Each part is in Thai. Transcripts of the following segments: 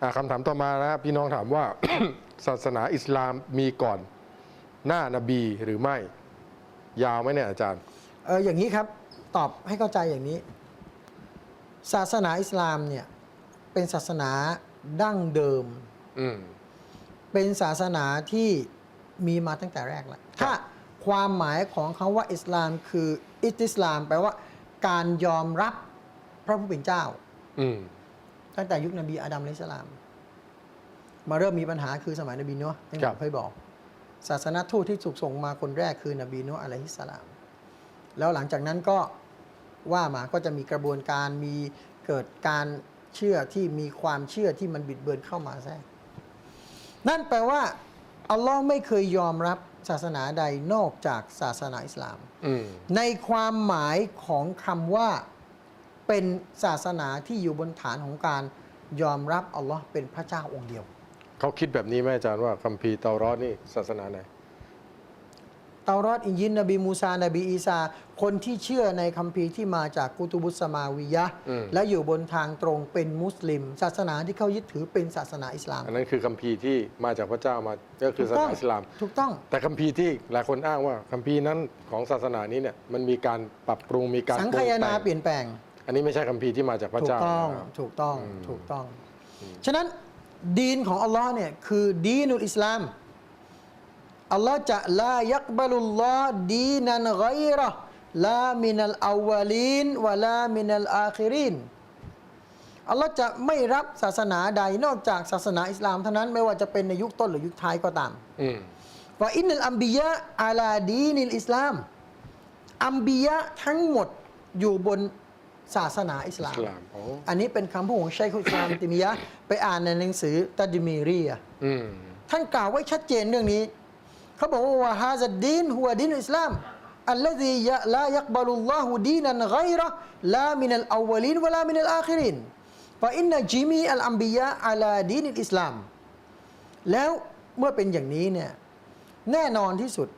อะคำถามต่อมานะครับพี่น้องถามว่า ศาสนาอิสลามมีก่อนหน้านบีหรือไม่ ยาวไหมเนี่ยอาจารย์เอออย่างนี้ครับตอบให้เข้าใจอย่างนี้ ศาสนาอิสลามเนี่ยเป็นศาสนาดั้งเดิม อืม เป็นศาสนาที่มีมาตั้งแต่แรกแล้วถ้าความหมายของคาว่าอิสลามคืออิสลามแปลว่า การยอมรับพระผู้เป็นเจ้า อืม ตั้งแต่ยุคนบีอาดัมอะลัยฮิสสลาม มาเริ่มมีปัญหาคือสมัยนบีนัวที่ผมเคยบอก ศาสนทูตที่ถูกส่งมาคนแรกคือนบีนัวอะลัยฮิสสลาม แล้วหลังจากนั้นก็ว่ามาก็จะมีกระบวนการมีเกิดการเชื่อที่มีความเชื่อที่มันบิดเบือนเข้ามาแทรกนั่นแปลว่าอัลลอฮ์ไม่เคยยอมรับศาสนาใดนอกจากศาสนาอิสลามอืมในความหมายของคำว่า เป็นศาสนาที่อยู่บนฐานของการยอมรับอัลลอฮ์เป็นพระเจ้าองค์เดียว เขาคิดแบบนี้ไหมอาจารย์ว่าคัมภีร์เตารอดนี่ศาสนาไหนเตารอดอินยินนบีมูซานบีอีสาคนที่เชื่อในคัมภีร์ที่มาจากกุตุบุสสมาวิยะห์อืมและอยู่บนทางตรงเป็นมุสลิม ศาสนาที่เขายึดถือเป็นศาสนาอิสลาม อันนั้นคือคัมภีร์ที่มาจากพระเจ้ามาก็คือศาสนาอิสลาม ถูกต้อง แต่คัมภีร์ที่หลายคนอ้างว่าคัมภีร์นั้นของศาสนานี้เนี่ยมันมีการปรับปรุงมีการสังปรุคายแต่นาเปลี่ยนแปลง อันนี้ไม่ใช่คัมภีร์ที่มาจากพระถูกเจ้าต้องนะครับ ถูกต้องอืม ถูกต้อง ฉะนั้นดีนของอัลลอฮ์เนี่ยคือดีนุลอิสลามอัลลอฮ์จะลายักบาลุลลอฮ์ดีนันไกรอลามินัลอาวลีนวะลามินัลอาคิรินอัลลอฮ์จะไม่รับศาสนาใดนอกจากศาสนาอิสลามเท่านั้นไม่ว่าจะเป็นในยุคต้นหรือยุคท้ายก็ตาม อืม ว่าอินนัลอัมบิยะอาลาดีนิลอิสลาม อัมบิยะทั้งหมดอยู่บน ศาสนาอิสลาอิมสลามโอ้ อันนี้เป็นคำพูดของชัยคุลอิสลาม ติมียะห์ไปอ่านในหนังสือตัดมีรียะห์ อืม ท่านกล่าวไว้ชัดเจนเรื่องนี้ เขาบอกว่าวะฮาซัดดีนหัวดีนอิสลามอัลลซียะลายักบาลุลลอฮุดีนันไกรอลามินัลอาวลินวะลามินัลอาคิรินฟะอินนจิมีอัลอัมบิยะอาลาดีนิลอิสลาม แล้วเมื่อเป็นอย่างนี้เนี่ยแน่นอนที่สุด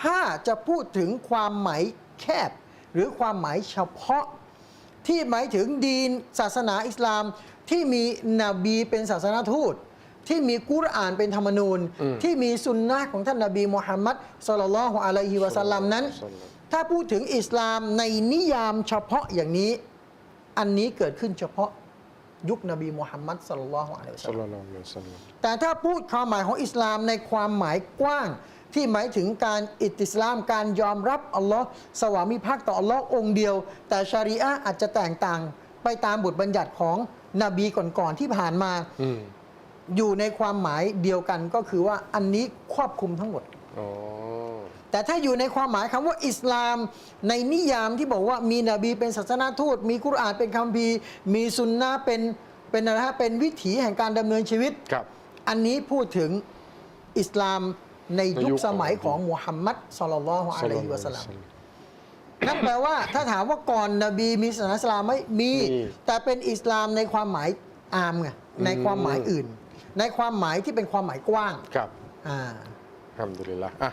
ถ้าจะพูดถึงความหมายแคบ หรือความหมายเฉพาะ ที่หมายถึงดีนศาสนาอิสลาม ที่มีนบีเป็นศาสนาทูต ที่มีกุรอานเป็นธรรมนูญอืมที่มีสุนนะของท่านนบีมุฮัมมัดสุลลัลลอฮุอะลัยฮิวะสัลลัมนั้นศ็อลลัลลอฮุถ้าพูดถึงอิสลามในนิยามเฉพาะอย่างนี้ อันนี้เกิดขึ้นเฉพาะ ยุคนบีมุฮัมมัดสุลลัลลอฮุอะลัยฮิวะศ็สัอลลลัมลัลลอฮุอะลัยฮิวะซัลลัมแต่ถ้าพูดความหมายของอิสลามในความหมายกว้าง ที่หมายถึงการอิติสลามการยอมรับอัลลอฮ์สวามิภักดิ์ต่ออัลลอฮ์องค์เดียว แต่ชารีอะห์อาจจะแตกต่างไปตามบทบัญญัติของนบีก่อนๆที่ผ่านมาอืมอยู่ในความหมายเดียวกันก็คือว่าอันนี้ครอบคลุมทั้งหมด อ๋อ แต่ถ้าอยู่ในความหมายคำว่าอิสลาม ในนิยามที่บอกว่ามีนบีเป็นศาสนาทูต มีกุรอานเป็นคัมภีร์ มีสุนนะห์เป็นเป็นอะไรฮะเป็นวิถีแห่งการดำเนินชีวิตครับ อันนี้พูดถึงอิสลามในยุในยุคคสมัยของของมุฮัมมัดสุลลัลลอฮุอะลัยฮิวะสัลลัมศ็อลลัลลอฮุอะลัยฮิวะซัลลัมนั่นแปลว่าถ้าถามว่าก่อนนบีมีศาสนาอิสลามไหมมีมี แต่เป็นอิสลามในความหมายอามไงในความหมายอื่น ในความหมายที่เป็นความหมายกว้างครับอ่าอัลฮัมดุลิลละอะ